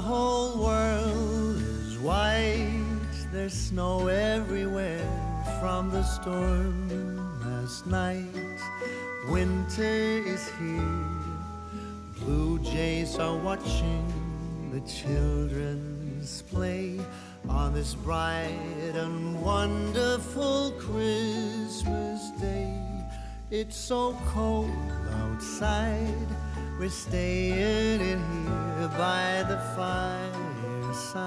whole world is white. There's snow everywhere from the storm last night. Winter is here. Blue jays are watching the children's play on this bright and wonderful Christmas day. It's so cold outside. We're staying in here by the fireside.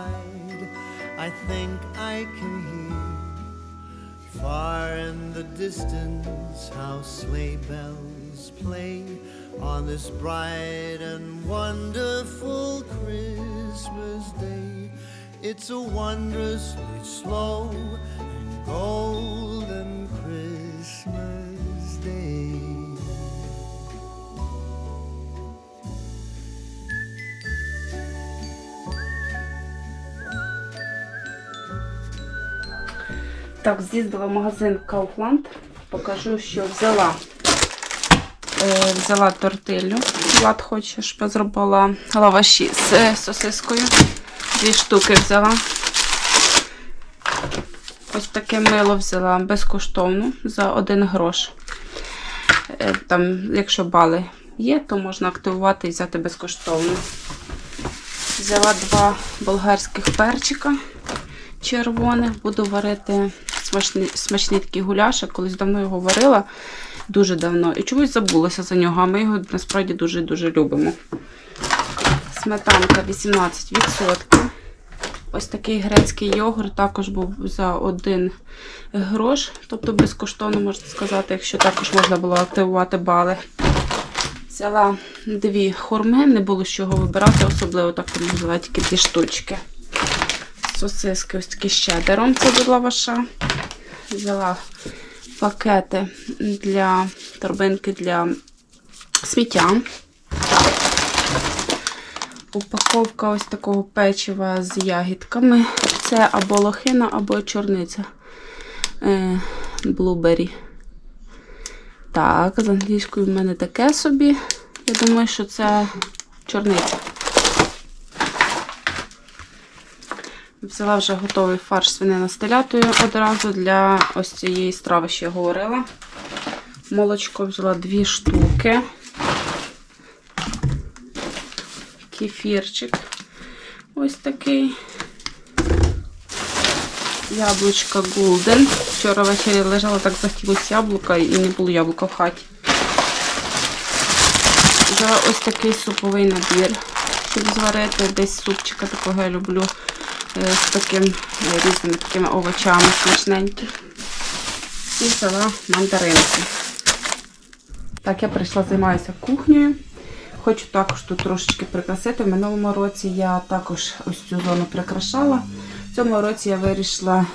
I think I can hear far in the distance how sleigh bells play on this bright and wonderful Christmas day. It's a wondrously slow and golden Christmas day. Так, з'їздила в магазин Kaufland. Покажу, що взяла. Е, взяла тортилю. Влад хоче, щоб я зробила лаваші з е, сосискою. Дві штуки взяла. Ось таке мило взяла безкоштовно за один грош. Е, Там, якщо бали є, то можна активувати і взяти безкоштовно. Взяла два болгарських перчика червоних. Буду варити смачні, смачні такі гуляші. Колись давно його варила, дуже давно. І чомусь забулася за нього, а ми його насправді дуже-дуже любимо. Сметанка 18%. Ось такий грецький йогурт також був за один грош, тобто безкоштовно, можна сказати, якщо також можна було активувати бали. Взяла дві хурми, не було з чого вибирати, особливо так взяла тільки дві штучки. Сосиски ось такі з чедером, це до лаваша. Взяла пакети для торбинки для сміття. Упаковка ось такого печива з ягідками. Це або лохина, або чорниця. Е, Блубері. Так, з англійською в мене таке собі. Я думаю, що це чорниця. Взяла вже готовий фарш свинина з телятою одразу для ось цієї страви, що я говорила. Молочко взяла дві штуки. Кефірчик. Ось такий. Яблучко Golden. Вчора ввечері лежала так захотілося яблука і не було яблука в хаті. Взяла ось такий суповий набір, щоб зварити десь супчика такого я люблю з таким е, різними такими овочами смачненькими. І взяла мандаринки. Так, я прийшла, займаюся кухнею. Хочу також тут трошечки прикрасити. В минулому році я також ось цю зону прикрашала. В цьому році я вирішила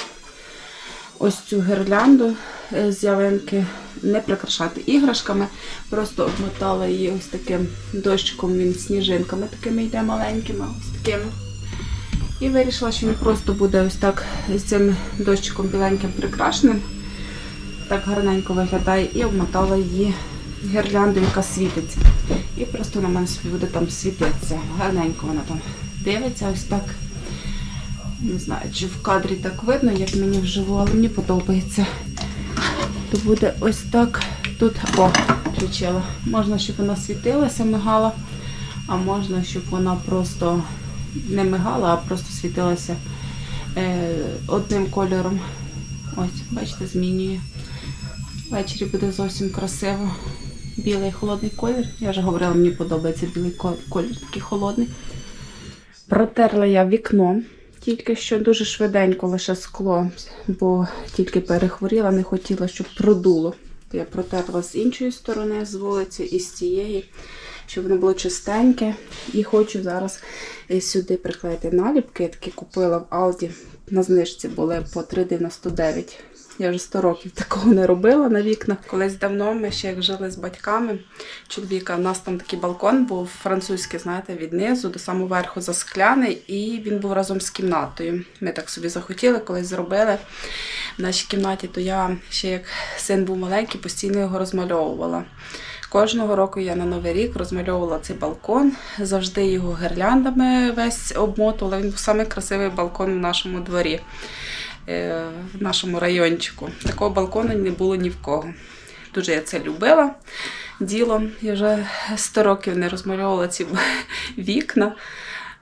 ось цю гірлянду е, з ялинки не прикрашати іграшками. Просто обмотала її ось таким дощиком, він сніжинками такими йде маленькими, ось такими. І вирішила, що він просто буде ось так з цим дощиком біленьким прикрашеним. Так гарненько виглядає і обмотала її гірлянду, яка світиться. І просто на мене собі буде там світитися. Гарненько вона там дивиться, ось так. Не знаю, чи в кадрі так видно, як мені вживу, але мені подобається. То буде ось так. Тут о, включила. Можна, щоб вона світилася, мигала, а можна, щоб вона просто не мигала, а просто світилася е, одним кольором. Ось, бачите, змінює. Ввечері буде зовсім красиво. Білий холодний колір. Я вже говорила, мені подобається білий колір, такий холодний. Протерла я вікно. Тільки що дуже швиденько лише скло, бо тільки перехворіла, не хотіла, щоб продуло. Я протерла з іншої сторони, з вулиці і з цієї, щоб воно було чистеньке. І хочу зараз е, сюди приклеїти наліпки. Я такі купила в Алді. На знижці були по 3,99. Я вже 100 років такого не робила на вікнах. Колись давно ми ще як жили з батьками чоловіка. У нас там такий балкон був французький, знаєте, від низу до самого верху заскляний, і він був разом з кімнатою. Ми так собі захотіли, колись зробили в нашій кімнаті, то я ще як син був маленький, постійно його розмальовувала. Кожного року я на Новий рік розмальовувала цей балкон, завжди його гірляндами весь обмотувала. Він був самий красивий балкон в нашому дворі, е, в нашому райончику. Такого балкону не було ні в кого. Дуже я це любила діло. Я вже 100 років не розмальовувала ці вікна.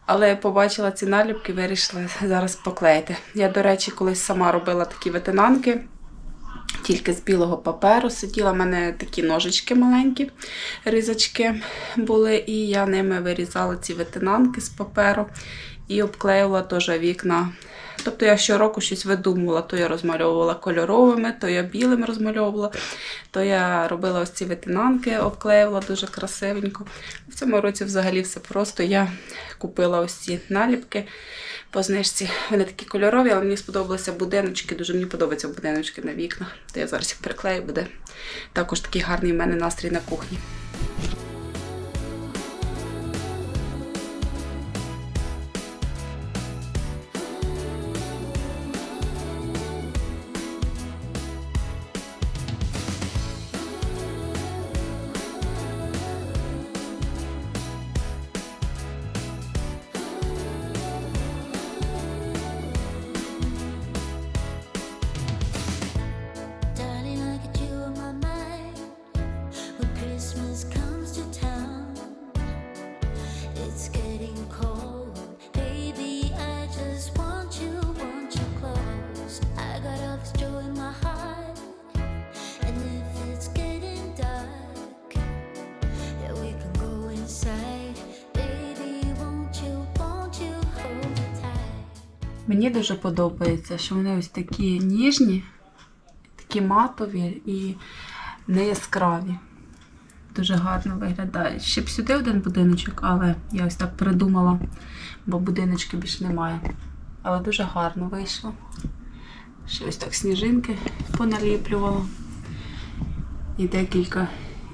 Але побачила ці наліпки, вирішила зараз поклеїти. Я, до речі, колись сама робила такі ветенанки, тільки з білого паперу сиділа. У мене такі ножички маленькі, ризочки були, і я ними вирізала ці ветенанки з паперу і обклеювала теж вікна. Тобто я щороку щось видумувала, то я розмальовувала кольоровими, то я білим розмальовувала, то я робила ось ці ветенанки, обклеювала дуже красивенько. В цьому році взагалі все просто. Я купила ось ці наліпки по знижці. Вони такі кольорові, але мені сподобалися будиночки. Дуже мені подобаються будиночки на вікнах. То я зараз їх приклею, буде також такий гарний в мене настрій на кухні. Мені дуже подобається, що вони ось такі ніжні, такі матові і не яскраві. Дуже гарно виглядають. Ще б сюди один будиночок, але я ось так придумала, бо будиночки більше немає. Але дуже гарно вийшло. Ще ось так сніжинки поналіплювала. І декілька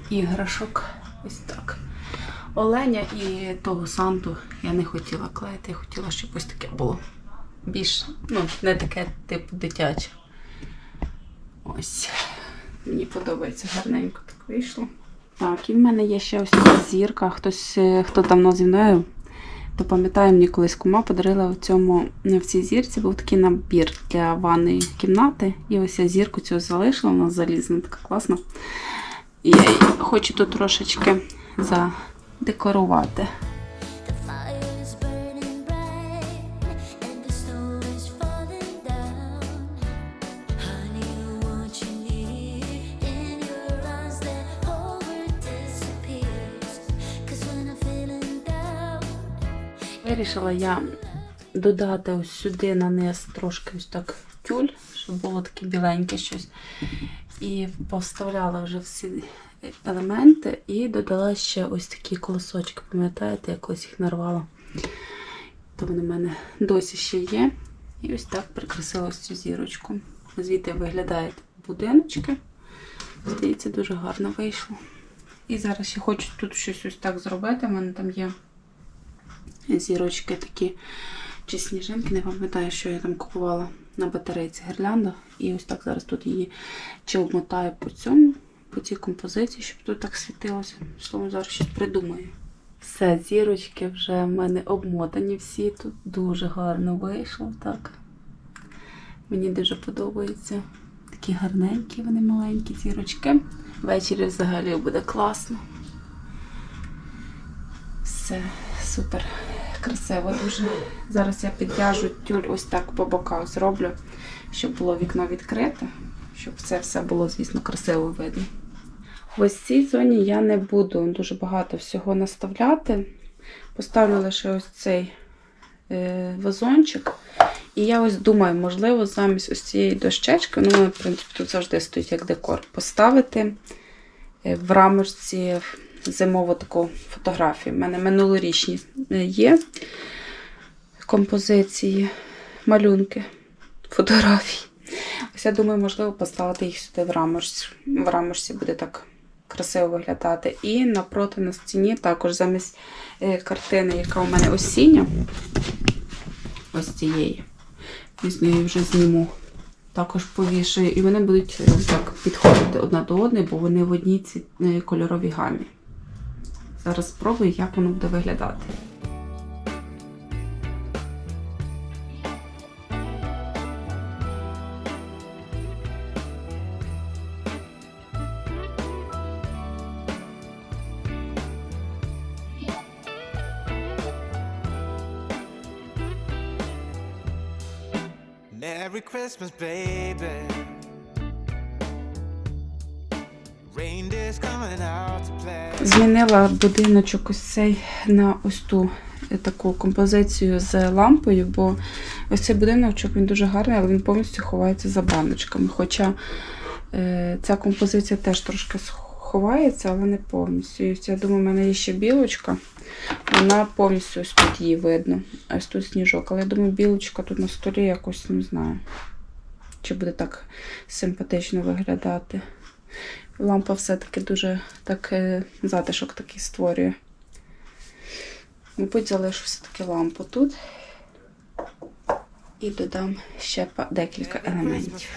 іграшок. Ось так. Оленя і того Санту я не хотіла клеїти, я хотіла, щоб ось таке було більш, ну, не таке типу дитяче. Ось. Мені подобається гарненько так вийшло. Так, і в мене є ще ось така зірка. Хтось, е, хто давно зі мною, то пам'ятаю, мені колись кума подарила в цьому в цій зірці був такий набір для ванної кімнати. І ось я зірку цю залишила, вона залізна, така класна. І я хочу тут трошечки задекорувати. Вирішила я додати ось сюди на низ трошки ось так тюль, щоб було таке біленьке щось. І поставляла вже всі елементи і додала ще ось такі колосочки. Пам'ятаєте, я колись їх нарвала. То вони в мене досі ще є. І ось так прикрасила ось цю зірочку. Звідти виглядають будиночки. Здається, дуже гарно вийшло. І зараз я хочу тут щось ось так зробити. У мене там є зірочки такі чи сніжинки, не пам'ятаю, що я там купувала на батарейці гірлянда. І ось так зараз тут її чи обмотаю по цьому, по цій композиції, щоб тут так світилося. Словом, зараз щось придумаю. Все, зірочки вже в мене обмотані всі. Тут дуже гарно вийшло. Так. Мені дуже подобається. Такі гарненькі, вони маленькі зірочки. Ввечері взагалі буде класно. Все, супер. Красиво дуже. Зараз я підв'яжу тюль ось так по боках зроблю, щоб було вікно відкрите, щоб це все було, звісно, красиво видно. В ось цій зоні я не буду дуже багато всього наставляти. Поставлю лише ось цей е, вазончик. І я ось думаю, можливо, замість ось цієї дощечки, ну, в принципі, тут завжди стоїть як декор, поставити е, в рамочці зимову таку фотографію. У мене минулорічні е, є композиції, малюнки, фотографій. Ось я думаю, можливо, поставити їх сюди в рамочці. В рамочці буде так красиво виглядати. І напроти на стіні також замість е, картини, яка у мене осіння, ось цієї. Пізно її вже зніму. також повішаю, і вони будуть е, так підходити одна до одної, бо вони в одній ці е, кольоровій гамі. Зараз спробую, як воно буде виглядати. Merry Christmas, baby. Reindeer's coming out. Змінила будиночок ось цей на ось ту е, таку композицію з лампою, бо ось цей будиночок він дуже гарний, але він повністю ховається за баночками. Хоча е, ця композиція теж трошки ховається, але не повністю. І ось я думаю, в мене є ще білочка. Вона повністю ось тут її видно. Ось тут сніжок. Але я думаю, білочка тут на столі якось не знаю. Чи буде так симпатично виглядати. Лампа все-таки дуже так е, затишок такий створює. Мабуть, залишу все-таки лампу тут. І додам ще декілька елементів.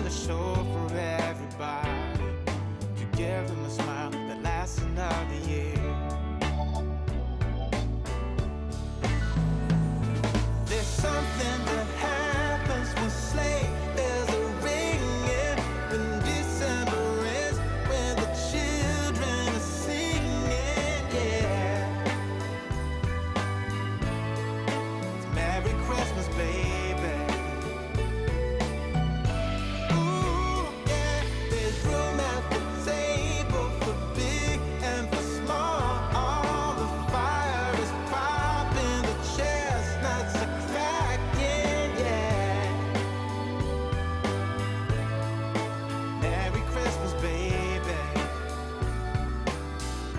on the show for everybody to give them a smile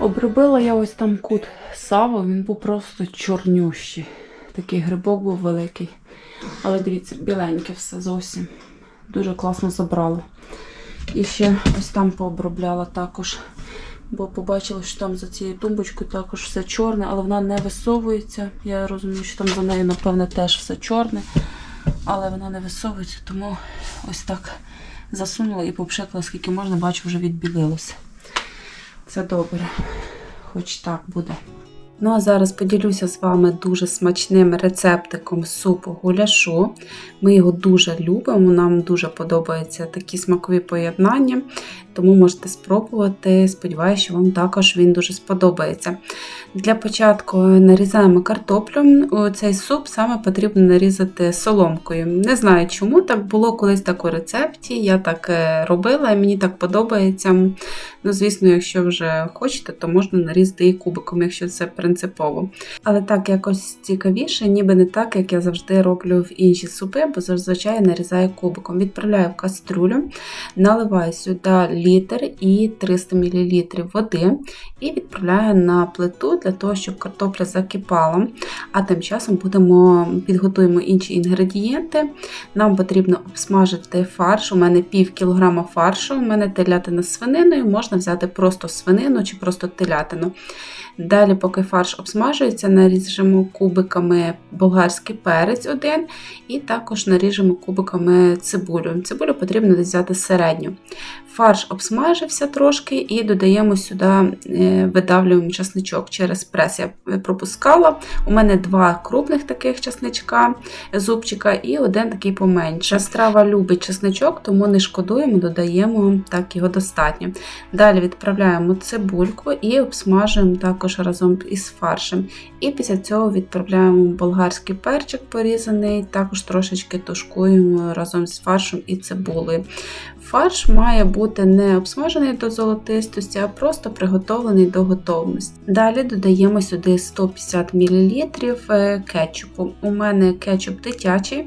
Обробила я ось там кут саву, він був просто чорнющий. Такий грибок був великий. Але дивіться, біленьке все зовсім. Дуже класно забрало. І ще ось там пообробляла також. Бо побачила, що там за цією тумбочкою також все чорне, але вона не висовується. Я розумію, що там за нею, напевне, теж все чорне. Але вона не висовується, тому ось так засунула і попшикала, скільки можна, бачу, вже відбілилося. Це добре, хоч так буде. Ну а зараз поділюся з вами дуже смачним рецептиком супу гуляшу. Ми його дуже любимо, нам дуже подобаються такі смакові поєднання, тому можете спробувати. Сподіваюся, що вам також він дуже сподобається. Для початку нарізаємо картоплю. Цей суп саме потрібно нарізати соломкою. Не знаю чому, так було колись так у рецепті. Я так е, робила і мені так подобається. Ну, звісно, якщо вже хочете, то можна нарізати і кубиком, якщо це принципово. Але так якось цікавіше, ніби не так, як я завжди роблю в інші супи, бо зазвичай нарізаю кубиком. Відправляю в кастрюлю, наливаю сюди літр і 300 мл води і відправляю на плиту для того, щоб картопля закипала. А тим часом будемо підготуємо інші інгредієнти. Нам потрібно обсмажити фарш. У мене пів кілограма фаршу, у мене телятина з свининою, можна взяти просто свинину чи просто телятину. Далі, поки фарш обсмажується, наріжемо кубиками болгарський перець один, і також наріжемо кубиками цибулю. Цибулю потрібно взяти середню. Фарш обсмажився трошки і додаємо сюди, е, видавлюємо часничок через прес. Я пропускала. У мене два крупних таких часничка, зубчика і один такий поменше. Страва любить часничок, тому не шкодуємо, додаємо так його достатньо. Далі відправляємо цибульку і обсмажуємо також разом із фаршем. І після цього відправляємо болгарський перчик порізаний, також трошечки тушкуємо разом з фаршем і цибулею. Фарш має бути не обсмажений до золотистості, а просто приготовлений до готовності. Далі додаємо сюди 150 мл кетчупу. У мене кетчуп дитячий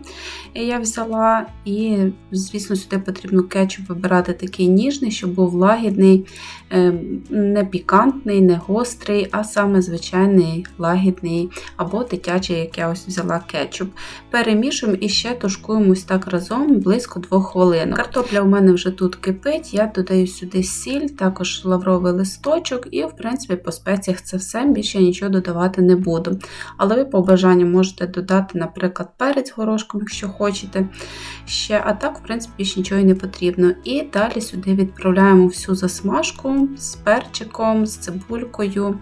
я взяла, і, звісно, сюди потрібно кетчуп вибирати такий ніжний, щоб був лагідний, е, не пікантний, не гострий, а саме звичайний лагідний або дитячий, як я ось взяла кетчуп. Перемішуємо і ще тушкуємо ось так разом близько 2 хвилин. Картопля у мене вже тут кипить, я додаю сюди сіль, також лавровий листочок, і, в принципі, по спеціях це все. Більше я нічого додавати не буду. Але ви по бажанню можете додати, наприклад, перець горошком, якщо хочете. Ще, а так, в принципі, більше нічого не потрібно. І далі сюди відправляємо всю засмажку з перчиком, з цибулькою.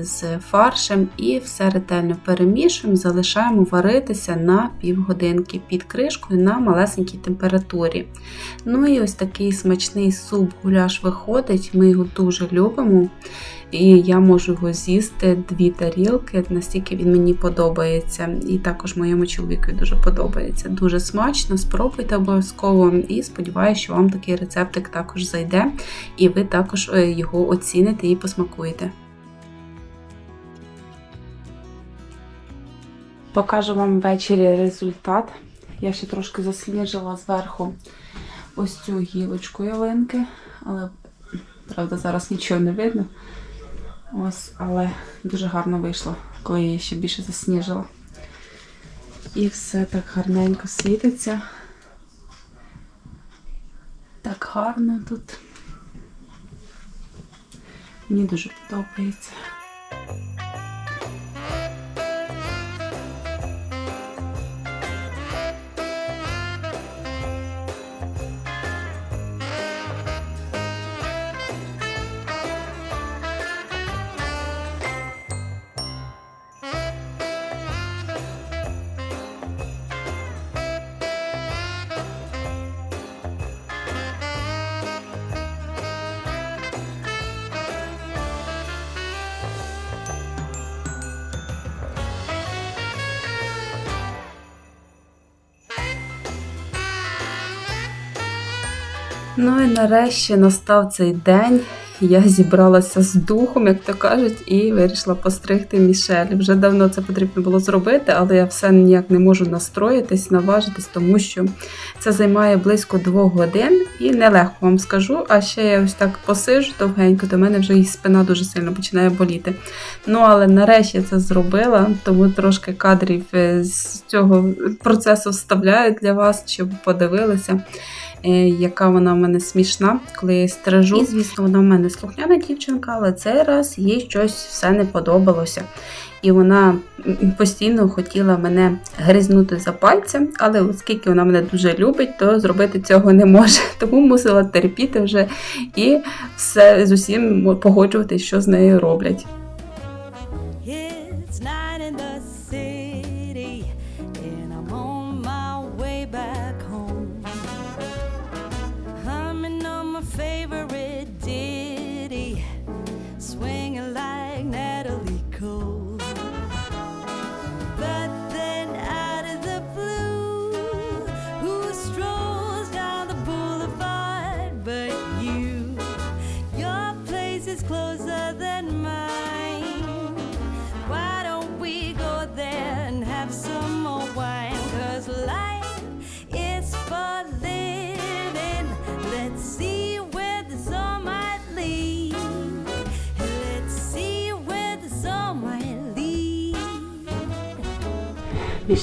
З фаршем і все ретельно перемішуємо, залишаємо варитися на півгодинки під кришкою на малесенькій температурі. Ну і ось такий смачний суп-гуляш виходить. Ми його дуже любимо. І я можу його з'їсти дві тарілки, настільки він мені подобається. І також моєму чоловіку дуже подобається. Дуже смачно, спробуйте обов'язково і сподіваюся, що вам такий рецептик також зайде, і ви також е, його оціните і посмакуєте. Покажу вам ввечері результат. Я ще трошки засніжила зверху ось цю гілочку ялинки, але правда зараз нічого не видно. Ось, але дуже гарно вийшло, коли я ще більше засніжила. І все так гарненько світиться. Так гарно тут. Мені дуже подобається. Ну і нарешті настав цей день. Я зібралася з духом, як то кажуть, і вирішила постригти Мішель. Вже давно це потрібно було зробити, але я все ніяк не можу настроїтись, наважитись, тому що це займає близько двох годин і нелегко вам скажу. А ще я ось так посижу довгенько, до мене вже і спина дуже сильно починає боліти. Ну але нарешті я це зробила, тому трошки кадрів е, з цього процесу вставляю для вас, щоб подивилися яка вона в мене смішна, коли я її стрижу. І, звісно, вона в мене слухняна дівчинка, але цей раз їй щось все не подобалося. І вона постійно хотіла мене гризнути за пальцем, але оскільки вона мене дуже любить, то зробити цього не може. Тому мусила терпіти вже і все з усім погоджуватись, що з нею роблять.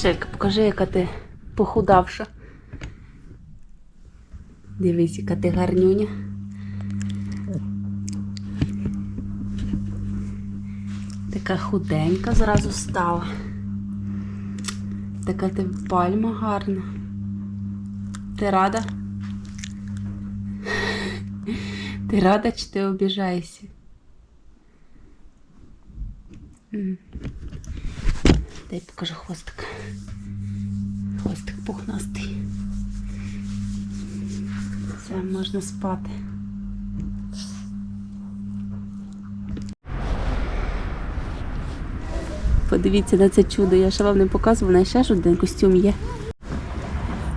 Мішелька, покажи, яка ти похудавша. Дивись, яка ти гарнюня. Така худенька зразу стала. Така ти пальма гарна. Ти рада? Ти рада чи ти обіжаєшся? Дай покажу хвостик. Хвостик пухнастий. Все, можна спати. Подивіться на це чудо, я ще вам не показувала, на ще ж один костюм є.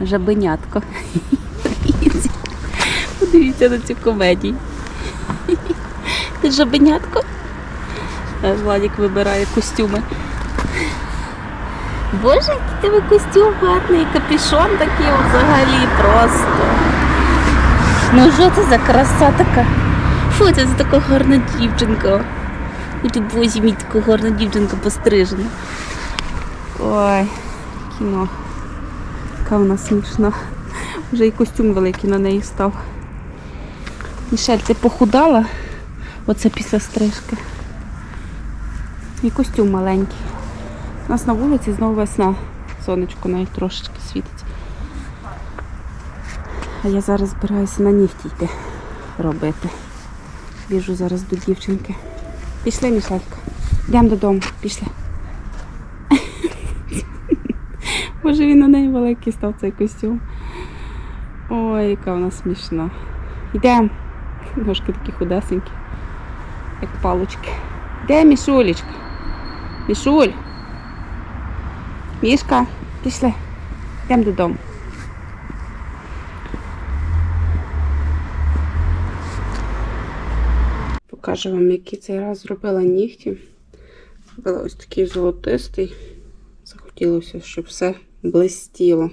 Жабенятко. Подивіться. На цю комедію. Ти жабенятко? Владик вибирає костюми. Боже, який тебе костюм гарний, капюшон такий взагалі просто. Ну що це за краса така? Фу, це за така гарна дівчинка. І ти бозі мій така гарна дівчинка пострижена. Ой, кіно. Яка вона смішна. вже і костюм великий на неї став. Мішель, ти похудала? Оце після стрижки. І костюм маленький. У нас на вулиці знову весна. Сонечко навіть трошечки світить. А я зараз збираюся на нігті йти робити. Біжу зараз до дівчинки. Пішли, Мішелька. Йдемо додому, пішли. Боже, він на неї великий став цей костюм. Ой, яка вона смішна. Йдемо. Ножки такі худесенькі, як палочки. Де Мішулечка? Мішуль. Мішка, пішли. Йдемо додому. Покажу вам, який цей раз зробила нігті. Зробила ось такий золотистий. Захотілося, щоб все блистіло.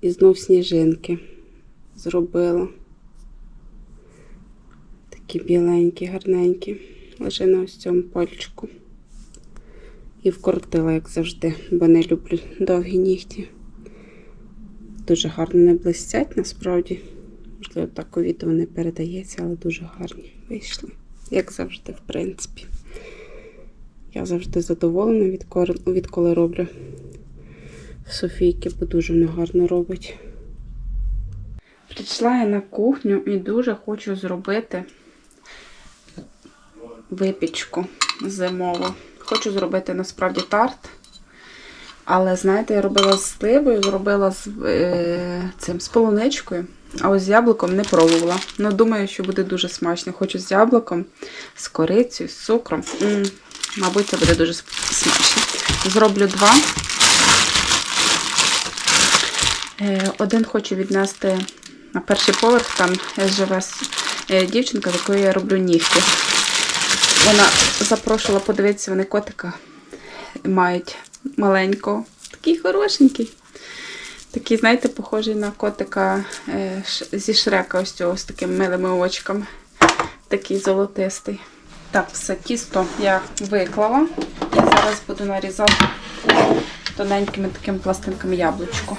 І знов сніжинки зробила. Такі біленькі, гарненькі. Лише на ось цьому пальчику. І вкоротила, як завжди, бо не люблю довгі нігті. Дуже гарно не блистять насправді. Можливо, так у відео не передається, але дуже гарні вийшли. Як завжди, в принципі. Я завжди задоволена, відколи, роблю Софійки, бо дуже вона гарно робить. Прийшла я на кухню і дуже хочу зробити випічку зимову. Хочу зробити насправді тарт. Але, знаєте, я робила з сливою, зробила з е, цим з полуничкою, а ось з яблуком не пробувала. Ну, думаю, що буде дуже смачно. Хочу з яблуком, з корицею, з цукром. М, мабуть, це буде дуже смачно. Зроблю два. Е, Один хочу віднести на перший поверх, там живе е, дівчинка, з якою я роблю нігті. Вона запрошувала подивитися, вони котика мають маленького. Такий хорошенький. Такий, знаєте, похожий на котика е, зі шрека, ось цього з такими милими очками. Такий золотистий. Так, все, тісто я виклала. І зараз буду нарізати тоненькими такими пластинками яблучко.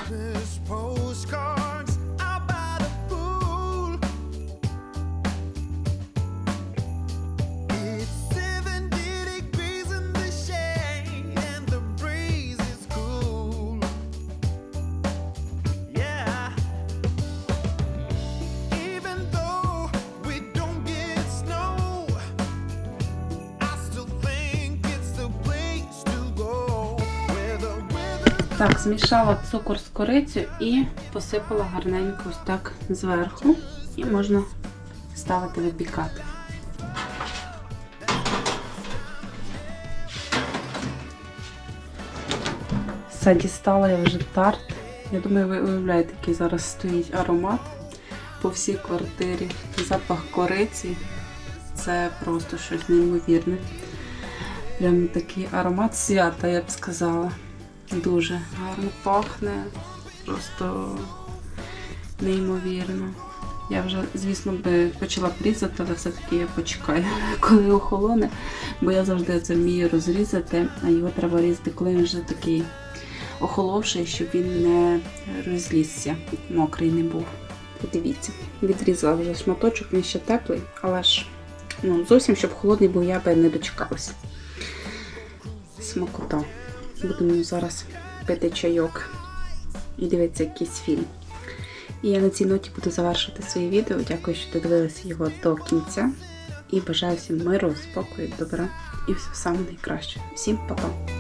Так, змішала цукор з корицею і посипала гарненько ось так зверху. І можна ставити випікати. Все, дістала я вже тарт. Я думаю, ви уявляєте, який зараз стоїть аромат по всій квартирі. Запах кориці. Це просто щось неймовірне. Прям такий аромат свята, я б сказала. Дуже гарно пахне, просто неймовірно. Я вже, звісно, би почала різати, але все-таки я почекаю, коли охолоне, бо я завжди це вмію розрізати, а його треба різати, коли він вже такий охоловший, щоб він не розлізся, мокрий не був. Подивіться, відрізала вже шматочок, він ще теплий, але ж ну, зовсім, щоб холодний був, я би не дочекалася. Смакота. Будемо зараз пити чайок і дивитися якийсь фільм. І я на цій ноті буду завершувати своє відео. Дякую, що додивилися його до кінця. І бажаю всім миру, спокою, добра і всього самого найкращого. Всім па-па!